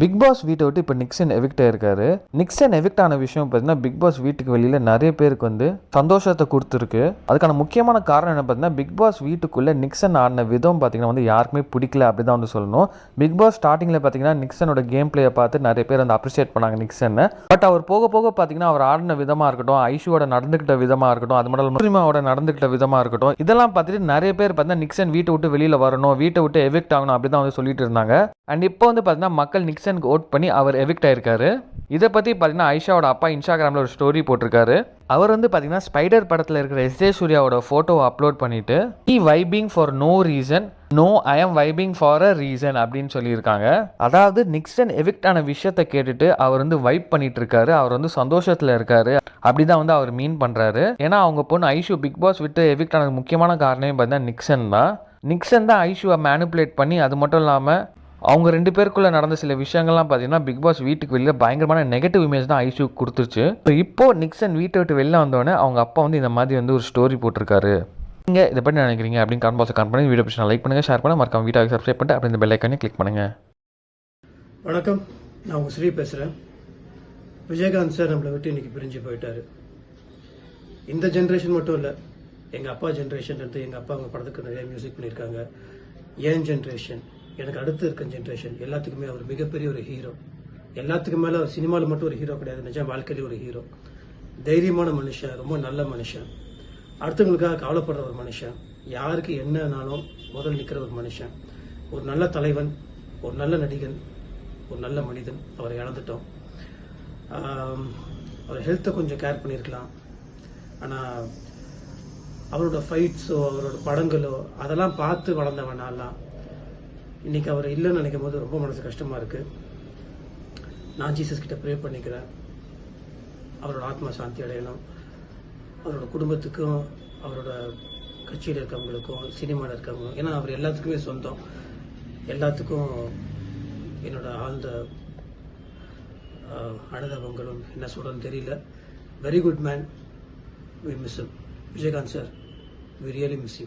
Big pass வீட்டை விட்டு இப்போ நிக்சன் எவிக்ட் ஆயிருக்காரு. நிக்சன் எவிக்ட் ஆன விஷயம் பார்த்தீங்கன்னா பிக் பாஸ் வீட்டுக்கு வெளியில் நிறைய பேருக்கு வந்து சந்தோஷத்தை கொடுத்துருக்கு. அதுக்கான முக்கியமான காரணம் என்ன பார்த்தீங்கன்னா பிக் பாஸ் வீட்டுக்குள்ளே நிக்சன் ஆடின விதம் பார்த்தீங்கன்னா வந்து யாருக்குமே பிடிக்கல அப்படி தான் வந்து சொல்லணும். பிக் பாஸ் ஸ்டார்டிங்கில் பார்த்தீங்கன்னா நிக்சனோட கேம் பிளேயை பார்த்து நிறைய பேர் வந்து அப்ரிஷியேட் பண்ணாங்க நிக்சனை பட் அவர் போக போக பார்த்தீங்கன்னா அவர் ஆடின விதமாக இருக்கட்டும் ஐஷுவோட நடந்துக்கிட்ட விதமாக இருக்கட்டும் அது மட்டும் முஸ்லிமாவோட நடந்துக்கிட்ட விதமாக இருக்கட்டும் இதெல்லாம் பார்த்துட்டு நிறைய பேர் பார்த்தீங்கன்னா நிக்சன் வீட்டை விட்டு வெளியில் வரணும் வீட்டை விட்டு எவிக்ட் ஆகணும் அப்படி தான் வந்து சொல்லிட்டு இருந்தாங்க. அண்ட் இப்போ வந்து பார்த்தீங்கன்னா மக்கள் நிக்சனுக்கு ஓட் பண்ணி அவர் எவிக்ட் ஆயிருக்காரு. இதை பற்றி பார்த்தீங்கன்னா ஐஷாவோட அப்பா இன்ஸ்டாகிராமில் ஒரு ஸ்டோரி போட்டிருக்காரு. அவர் வந்து பார்த்தீங்கன்னா ஸ்பைடர் படத்தில் இருக்கிற எஸ் ஜே சூர்யாவோட ஃபோட்டோவை அப்லோட் பண்ணிட்டு I vibing for no reason no I am vibing for a reason அப்படின்னு சொல்லியிருக்காங்க. அதாவது நிக்ஸ்டன் எவிக்ட் ஆன விஷயத்தை கேட்டுட்டு அவர் வந்து வைப் பண்ணிட்டு இருக்காரு. அவர் வந்து சந்தோஷத்தில் இருக்காரு. அப்படிதான் வந்து அவர் மீன் பண்ணுறாரு ஏன்னா அவங்க பொண்ணு ஐஷு பிக் பாஸ் விட்டு எவிக்ட் ஆனது முக்கியமான காரணமே பார்த்தீங்கன்னா நிக்சன் தான். நிக்சன் தான் ஐஷுவை மேனிப்புலேட் பண்ணி அது மட்டும் இல்லாமல் அவங்க ரெண்டு பேருக்குள்ள நடந்த சில விஷயங்கள்லாம் பார்த்தீங்கன்னா பிக் பாஸ் வீட்டுக்கு வெளியில் பயங்கரமான நெகட்டிவ் இமேஜ் தான் ஐஷுக்கு கொடுத்துருச்சு. ஸோ இப்போ நிக்சன் வீட்டை விட்டு வெளில வந்தோடனே அவங்க அப்பா வந்து இந்த மாதிரி வந்து ஒரு ஸ்டோரி போட்டிருக்காரு. நீங்கள் இதை பற்றி நினைக்கிறீங்க அப்படின்னு கான் பாக்ஸ் கான் பண்ணி வீடியோ பிடிச்சா லைக் பண்ணுங்கள் ஷேர் பண்ணுங்கள் மறக்காம வீடியோ சப்ஸ்கிரைப் பண்ணிட்டு அப்படி இந்த பெல் ஐக்கானே கிளிக் பண்ணுங்கள் வணக்கம். நான் உங்கள் ஸ்ரீ பேசுகிறேன் விஜயகாந்த் சார் நம்மளை விட்டு இன்றைக்கி பிரிஞ்சு போயிட்டார். இந்த ஜென்ரேஷன் மட்டும் இல்லை எங்கள் அப்பா ஜென்ரேஷன் எடுத்து எங்கள் அப்பா அவங்க படத்துக்கு நிறைய மியூசிக் பண்ணியிருக்காங்க. ஏன் ஜென்ரேஷன் எனக்கு அடுத்து இருக்க ஜென்ரேஷன் எல்லாத்துக்குமே அவர் மிகப்பெரிய ஒரு ஹீரோ எல்லாத்துக்கு மேலே சினிமாவில் மட்டும் ஒரு ஹீரோ கிடையாது. நிஜம் வாழ்க்கையில ஒரு ஹீரோ தைரியமான மனுஷன் ரொம்ப நல்ல மனுஷன். அடுத்தவங்களுக்காக கவலைப்படுற ஒரு மனுஷன். யாருக்கு என்னனாலும் முதல் நிற்கிற ஒரு மனுஷன். ஒரு நல்ல தலைவன் ஒரு நல்ல நடிகன் ஒரு நல்ல மனிதன். அவரை இழந்துட்டோம். அவர் ஹெல்த்தை கொஞ்சம் கேர் பண்ணியிருக்கலாம். ஆனால் அவரோட ஃபைட்ஸோ அவரோட படங்களோ அதெல்லாம் பார்த்து வளர்ந்தவன் இன்னைக்கு அவர் இல்லைன்னு நினைக்கும் போது ரொம்ப மனசு கஷ்டமாக இருக்கு. நான் ஜீசஸ் கிட்ட ப்ரே பண்ணிக்கிறேன். அவரோட ஆத்மா சாந்தி அடையணும். அவரோட குடும்பத்துக்கும் அவரோட கட்சியில் இருக்கவங்களுக்கும் சினிமாவில் இருக்கவங்களுக்கும் ஏன்னா அவர் எல்லாத்துக்குமே சொந்தம். எல்லாத்துக்கும் என்னோட ஆழ்ந்த அனுதாபங்களும் என்ன சொல்கிறதுன்னு தெரியல. Very good man we miss Vijayakanth sir we really miss you